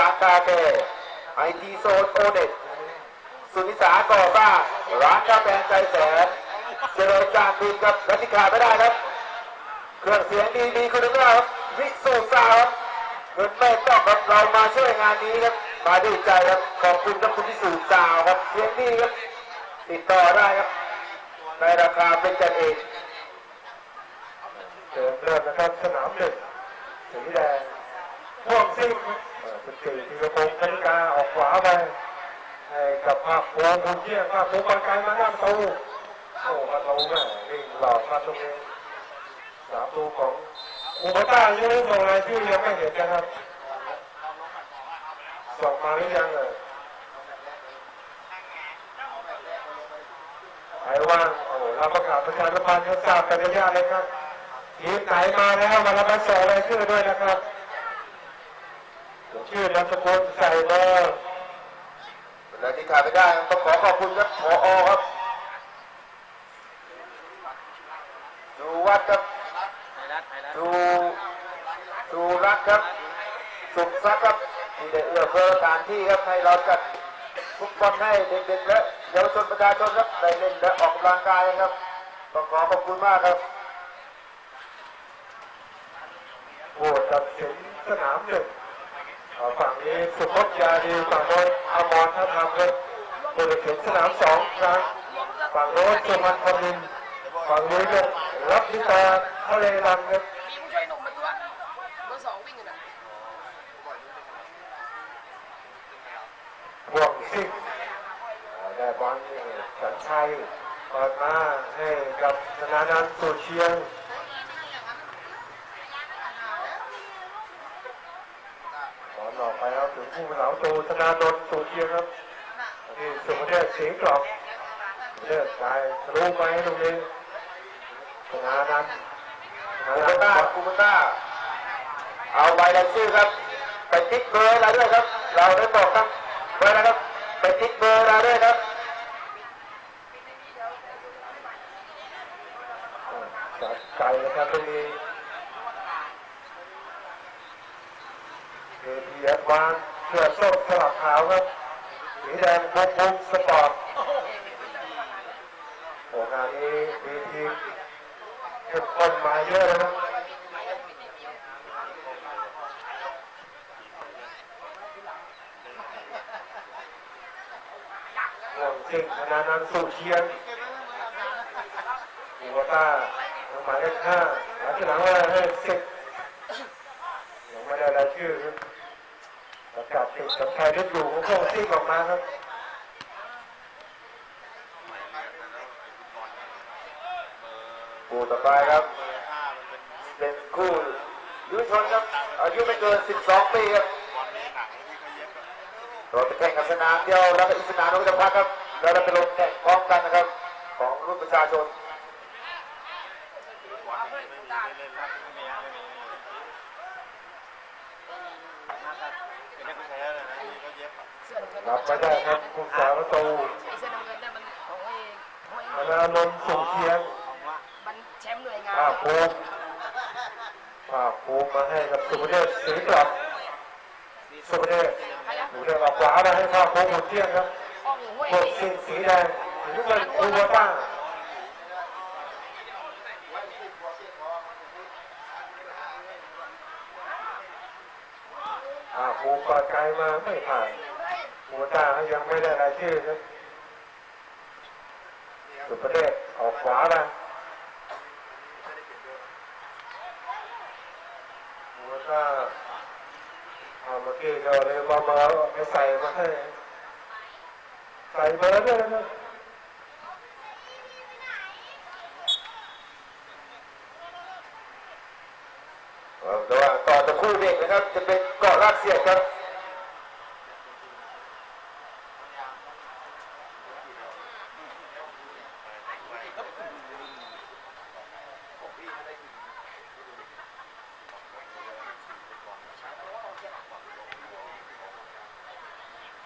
ร้านคาเฟ่ไอทีโซนโอเน็ตสุนิสาก่อสร้างร้านกาแฟใจแสนเจริญจานบินครับและที่ขาไม่ได้ครับ เครื่องเสียงดีดีคุณภาพครับวิสุสาวครับเงินไม่ต้องครับเรามาช่วยงานนี้ครับมาด้วยใจครับขอบคุณครับคุณวิสุสาวครับเสียงดีครับติดต่อได้ครับ ในราคาเป็นกันเองเดินเริ่มนะครับสนามหนึ่งสีแดงพ่วงซิ่ง ให้าคภูมิคุณเที่ยงภาคภูมิบอลไกลมาหน้าประตูโอ้ประตูแม่วิ่งหล่อกมาตรงนี้สามตูของอุปต้ายังไม่ส่งรายชื่อยังไม่เห็นนะครับส่งมาหรือยังเอ่ยใครว่างโอ้เราประกาศประชาสัมพันธ์ทราบกันระยะเลยครับทีมไหนมาแล้วมารับมาส่งรายชื่อด้วยนะครับชื่อนามสกุลใส่เบอร์ และที่ขาดไม่ได้ต้องขอขอบคุณครับพอครับจูวัดครับจูจูรัตน์ครับสุขสักดิ์ครับที่ได้เอื้อเฟื้อสถานที่ครับให้เราจัดฟุตบอลให้เด็กๆและเยาวชนประชาชนครับได้เล่นและออกกำลังกายครับต้องขอขอบคุณมากครับโหวตตัดสินสนามหนึ่งอ่าฝั่งนี้ สุพจน์ยาดีฝั่งโน้นอมรทัพธรรมครับผู้ตัดสินสนามสองครั้งฝั่งโน้นสุมันทมินทร์ฝั่งนี้ก็รับนิตาทะเลรังครับมีผู้ช่วยหนุ่มมาตัวเบอร์สองวิ่งอยู่น่ะห่วงซิ่งอ่าได้บอลนี่สัญชัยเปิดมาให้กับธนานันท์สุเชียง ต่อไปแล้วถึงผู้เหลาโจธนาดลสูเทียครับที่สุภเทพเสียงกรอบสุภเทพตายทะลุไปตรงนี้ธนานันท์ธนาคูนัเบต้าคูเบต้าเอาใบรายชื่อครับไปติ๊กเบอร์เราด้วยครับ เราได้บอกครับเบอร์นะครับไปติ๊กเบอร์เราด้วยครับ จากไกลนะครับตรงนี้ เอพีเอฟวานเสื้อส้มสลับขาวครับสีแดงบุกบุกสปอร์ตโอ้งานนี้มีทีมเข้มข้นมาเยอะเลยนะห่วงสิ่งธนานันสุเชียนอีวต้าหมายเลขห้าหลังที่หลังว่าให้สิบ รายชื่อครับประกาศติดกับชายที่อยู่ของพวกซิ่งออกมาครับคู่ต่อไปครับ เป็นคู่ยุชนครับ อายุไม่เกิน 12 ปีครับเราจะแข่งกันสนามเดียวแล้วก็อีสนามนึงจะพักครับ แล้วเราไปลงแข่งพร้อมกันนะครับ ของรุ่นประชาชน เสื้อน้ำเงิน รับไปได้ครับผู้สาวประตูไอ้เสื้อน้ำเงินเนี่ยมันของไอ้ของไอ้ธนานนท์สุเชียนมันแชมป์หน่วยงานภาคภูมิภาคภูมิมาให้กับสุภเทพศรีกลับสุภเทพใครอะสุภเทพเอาขวามาให้ภาคภูมิหมดเที่ยงครับอ้องห้วยพวกสิ่งสีแดงสีน้ำเงินอูวาต้า อ่าภูมิเปิดไกลมาไม่ผ่านอูวาต้ายังไม่ได้รายชื่อครับสุประเทศออกขวาไปอูวาต้าอ่าเมื่อกี้ก็เลยมามาไปใส่มาให้ใส่เบอร์ด้วยนะระหว่าต่อตะคู่เด็กนะครับจะเป็น เกาะลาดเสียดครับ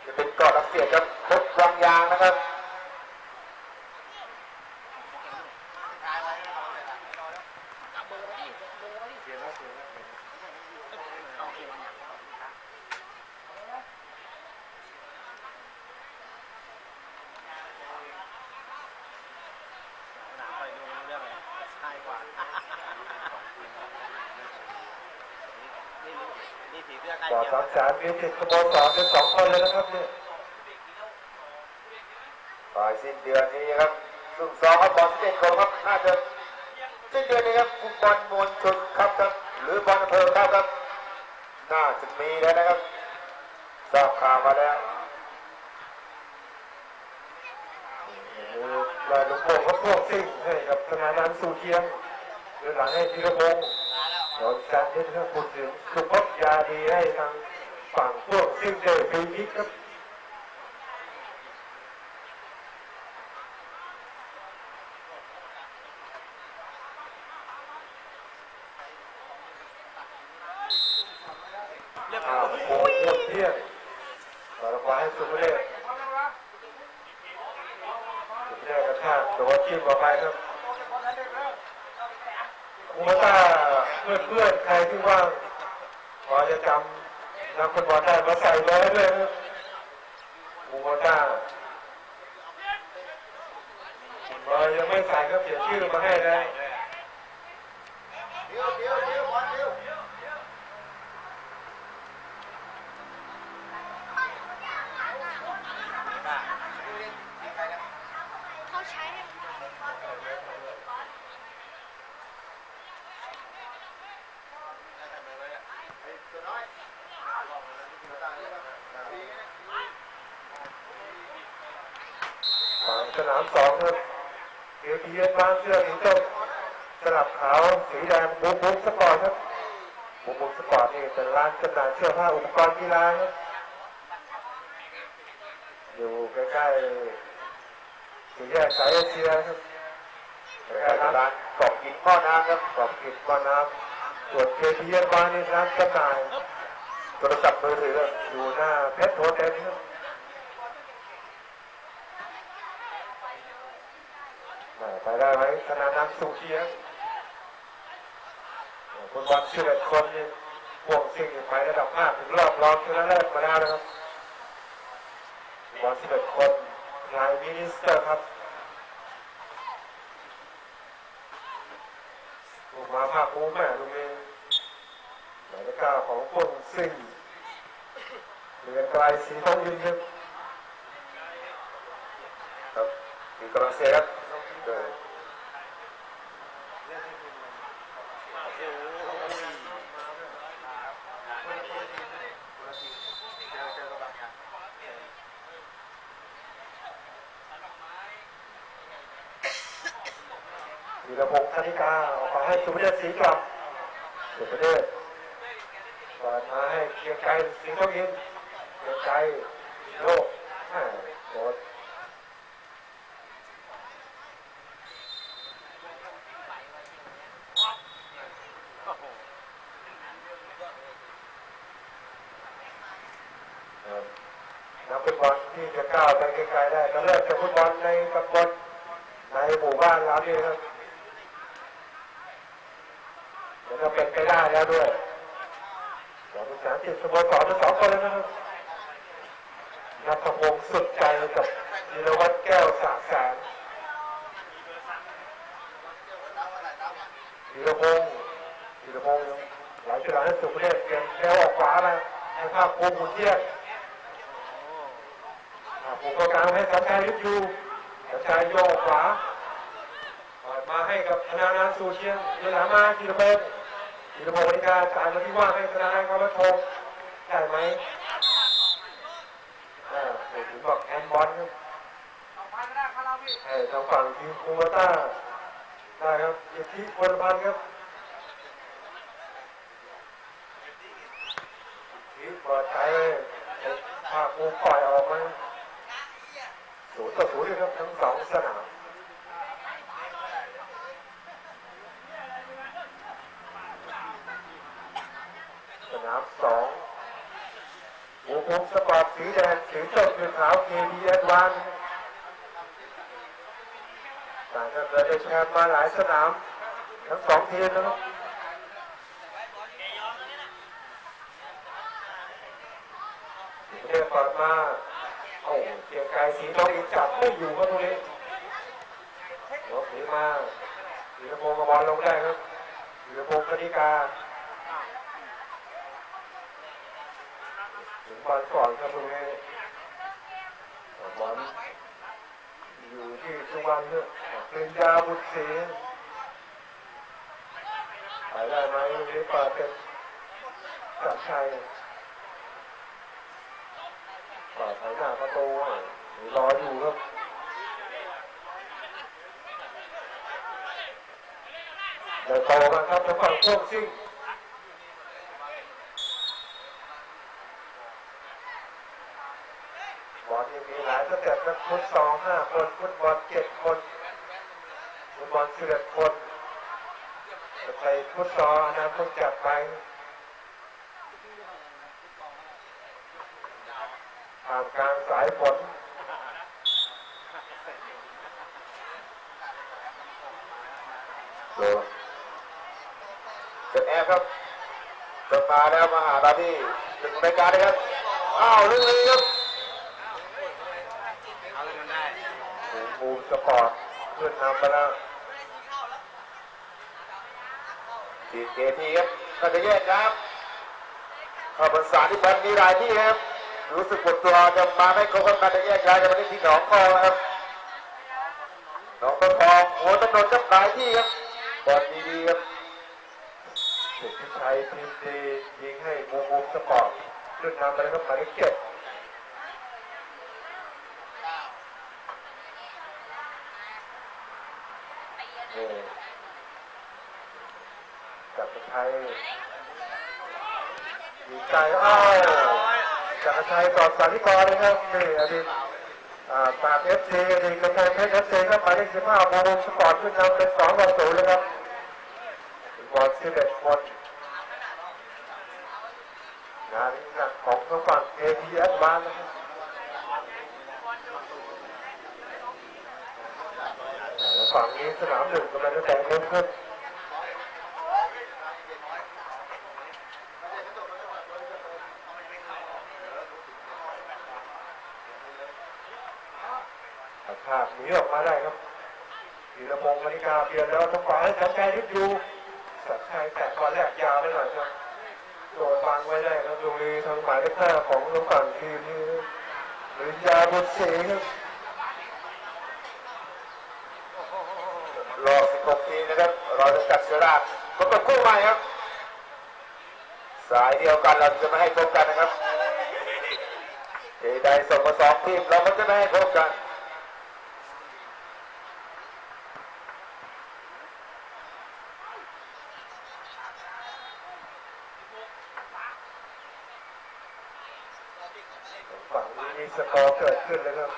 จะเป็นเกาะลาดเสียดครับพบวังยางนะครับ จับเบอร์ไว้ดิเบอร์ไว้ดิ นี่ผีเบอใกล้ต่อสามแสนมีติดสโมสรเป็นสองคนเลยนะครับเนี่ยปลายสิ้นเดือนนี้ครับซึ่งสองครับบอลสิบเอ็ดคนครับน่าจะสิ้นเดือนนี้ครับฟุตบอลมวลชนครับครับ หรือบอลอำเภอครับครับ น่าจะมีแล้วนะครับทราบข่าวมาแล้วลายลุงโป่งก็พวกซิ่งให้กับธนานันสู่เทียม เดินหลังให้ธีรพงศ์โดนการที่ท่านพูดถึงสุพจยาดีให้ทางฝั่งพวกซิ่งเดฟรีคิกครับเรียบอ้าโอ้โหหมดเที่ยงต่อขวาให้สุภเดชสุภเดชกระชากโดนจิ้มออกไปครับ คูมาต้าเพื่อนเพื่อนใครที่ว่างพอจะจำนักฟุตบอลได้มาใส่เลยเลยครับคูมาต้าเบอร์ยังไม่ใส่ก็เปลี่ยนชื่อมาให้แล้ว เขาใช้ให้ ฝั่ง สนามสองครับเอพีเอสบ้านเสื้อสีส้มสลับขาวสีแดงบุ๊กบุ๊กสปอร์ตครับบุ๊กบุ๊กสปอร์ตนี่เป็นร้านจำหน่ายเสื้อผ้าอุปกรณ์กีฬาครับอยู่ใกล้ๆสี่แยกสายเอเชียครับใกใกล้ล้ๆร้าร้านนกล่องกินพ่อน้ำครับกรอบกิจบ้านน้ำส่วนเอพีเอสบ้านนี่ร้านจำหน่ายโทรศัพท์มือถือครับอยู่หน้าเพชรโฮเทลครับ ไปได้ไหมธนานันสุเชียงคนบอลสิบเอ็ดคนนี่พวกสิ่งไประดับห้าถึงรอบรองชนะเลิศมาแล้วนะครับบอลสิบเอ็ดคนนายมินิสเตอร์ครับลูกมาภาคภูมิแม่ลูกนี้หมายเลขเก้าของพวกสิ่งเรียนไกลสีทองยืนครับครับมีกำลังเสียครับ เดินวีรพงศ์ธนิกาออกมาให้สุภเดชศรีกลับสุภเดชเปิดมาให้เกียงไกรสิงห์ทองยินเกียงไกรโลกแม่โดนเอ่อนัก ฟุตบอลที่จะก้าวไปไกลๆได้ก็เริ่มจากฟุตบอลในตำบลในหมู่บ้านเรานี่ครับเดี๋ยวก็เป็นไปได้แล้วด้วยสองสามสิบสโมสรทั้งสองคนเลยนะครับนัทพงศ์สุดใจกับธีรวัตรแก้วสาแสนธีรพงศ์ธีรพงศ์หลายจุดหลายสุดประเทศเกมแก้วออกขวาไปให้ภาคภูมิหุ่นเทียบภาคภูมิก็กลางให้สัญชัยยุบยูสัญชัยโยกขวาเปิดมาให้ กับธนานันท์สูเชียงเดินหลังมาธีรพงศ์ธีรพงศ์วณิกาจ่ายมาที่ว่างให้ธนานันท์กำลังโทมได้ไหมอ่าถึงบอกแอนบอลครับเอ่อทางฝั่งทีมคูมาต้าได้ครับอิทธิพลพันธ์ครับทีเปิดใจเลยภาคภูมิปล่อยออกมาศูนย์ต่อศูนย์เลยครับทั้งสองสนามสนามสอง หมูพุงสปอร์ตสีแดงสีส้มสีขาวเ KBS วันต่างกันเลยได้แชมป์มาหลายสนาม ทั้งสองทีมนะครับเรียกปิดมาโอ้เกียงไกรสีทองอีกจับไม่อยู่ครับตรงนี้หัวผีมาธีรพงกับบอลลงได้ครับธีระพงศ์คณิกา ถึงบอลก่อนครับตรงนี้บอลอยู่ที่สุวรรณเนี่ยปริญญาบุตรศรีไปได้ไหมตรงนี้ปิดเป็นสักชัยเปิดไปหน้าประตูรออยู่ครับเดินโตมาครับทางฝั่งพวกซิ่งบอลยังมีหลายสเต็ปนะฟุตสองห้าคนฟุตบอล เจ็ดคนฟุตบอลสิบเอ็ดคนจะไปฟุตซอลอนะต้องจัดไปท่ามกลางสายฝนดูเป็นแอฟครับจนมาแล้วมาหาเราที่ถึงรายการนะครับ อ้าวลึกเลยครับ เอาเล่นกันได้ บูมบูมสปอร์ตขึ้นนำไปแล้วทีเกทีครับก็จะแยกครับข้าบนสารที่บอลมีหลายที่ครับ รู้สึกปวดตัวจะมาไม่ครบกันจะแยกย้ายกันมาเล่นที่หนองคอครับหนองตะทองหัวถนนกับหลายที่ครับบอลดีๆครับเด็กชัยทีมดียิงให้บูมบูมสปอร์ตขึ้นนำไปแล้วครับหมายเลขเจ็ดนี่ จักรชัยยิงไกลอ้าวจักรชัยตอบสาธิกรเลยครับนี่อดีตอ่าปาบเอฟซีอดีตกระโปรงเพชรเอฟซีครับหมายเลขสิบห้าบูมบูมสปอร์ตขึ้นนำเป็นสองต่อศูนย์เลยครับบอลสิบเอ็ดคนงานหนักของทางฝั่ง APS บ้านนะครับฝั่งนี้สนามหนึ่งกำลังจะแต่งเริ่มขึ้นตัดภาพหนีออกมาได้ครับ ธีรพงศ์มณิกาเปลี่ยนแล้วทางขวาให้สัญชัยริบอยู่สัญชัยแต่ก่อนแรกยาวไปหน่อยครับโดนบังไว้ได้ครับตรงนี้ทางหมายเลขห้าของทางฝั่งทีมนี้หรือยาบุตรเสครับรอ16ทีนะครับเราจะจัดเสือราดก็ต้องคู่ใหม่ครับ สายเดียวกันเราจะไม่ให้พบกันนะครับเทใดส่งมาสองทีมเราก็จะไม่ให้พบกัน ฝั่งนี้มีสกอร์เกิด ขึ้นเลยครับ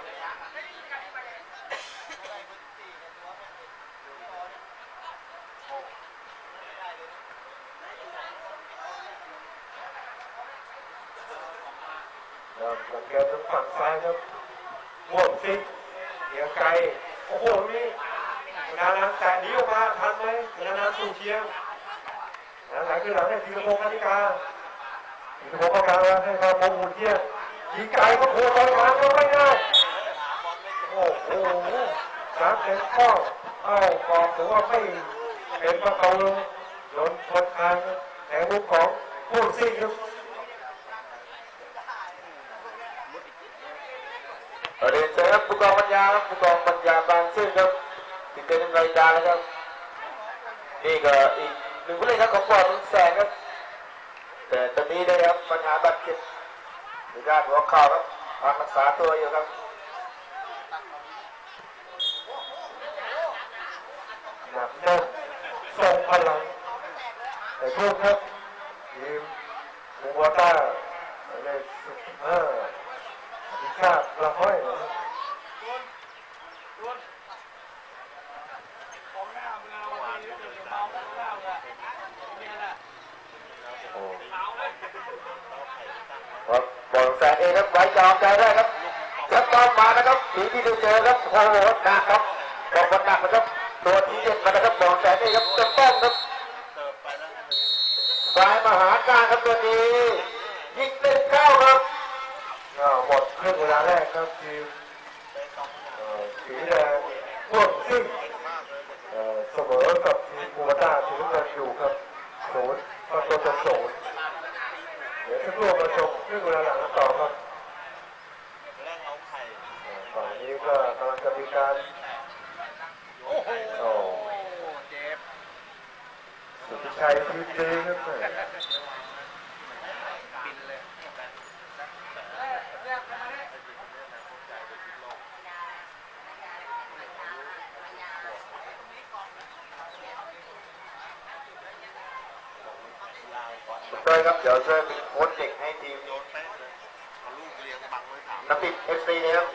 เริ่มสังเกตทางฝั่งซ้ายครับบวกซิกเหนียวไกลโอ้โหนี่นานังแต่หนีออกมาทันไหมนานังสู่เชียงนะหลังคือหลังให้ธีรพงศ์กนิกาธีรพงศ์นิกาให้มาพงศ์หุ่นเทียนยิง ไกลก็โผล่บอลมาก็ไม่ได้โอ้โหสามเต็มข้อเอ้ากอบถือว่าไม่เป็นประตูโดนชนทางแต่ลูกของผู้ซิ่งครับเรียนเชิญครับผู้กองปัญญาครับผู้กองปัญญาบางซื่อครับติดเต็มรายการนะครับนี่ก็อีกหนึ่งผู้เล่นครับของบอลแสงครับแต่ตอนนี้ได้รับปัญหาบาดเจ็บ ในด้านหัวเข่าครับพักรักษาตัวอยู่ครับหนักแน่นทรงพลังแต่พวกครับทีมมูวาต้าเลสิบห้าพิชาละห้อยนะครับครั บบอลแสงเองครับไว้จอมใจได้ครับจะต้องมานะครับทีที่เจอครับโอ้โหหนักครับบอกว่าหนักนะครับตัวที่เด็ดมานะครับบอลแสงเองครับจะต้องครับสายมหาการครับตัวนี้ยิงเต็มเข้าครับหมดครึ่งเวลาแรกครับทีมสีแดงพวกซิ่งเสมอกับทีมบูบาต้าทีมเงินอยู่ครับศูนย์ประตูต่อศูนย์ เดี๋ยวสักครู่มาชมเรื่องเวลาหลังกันต่อครับแรกเอาไข่ฝั่งนี้ก็กำลังจะมีการโอ้โหโอ้เจ็บสุทธิชัยทีมดีครับแม่บิ คุณเต้ยครับเดี๋ยวช่วยเป็นโค้ชเด็กให้ทีมโยนเป๊ะเลยเอาลูกเลี้ยงบังไว้ถามน้ำปิดเอฟซีนะครับ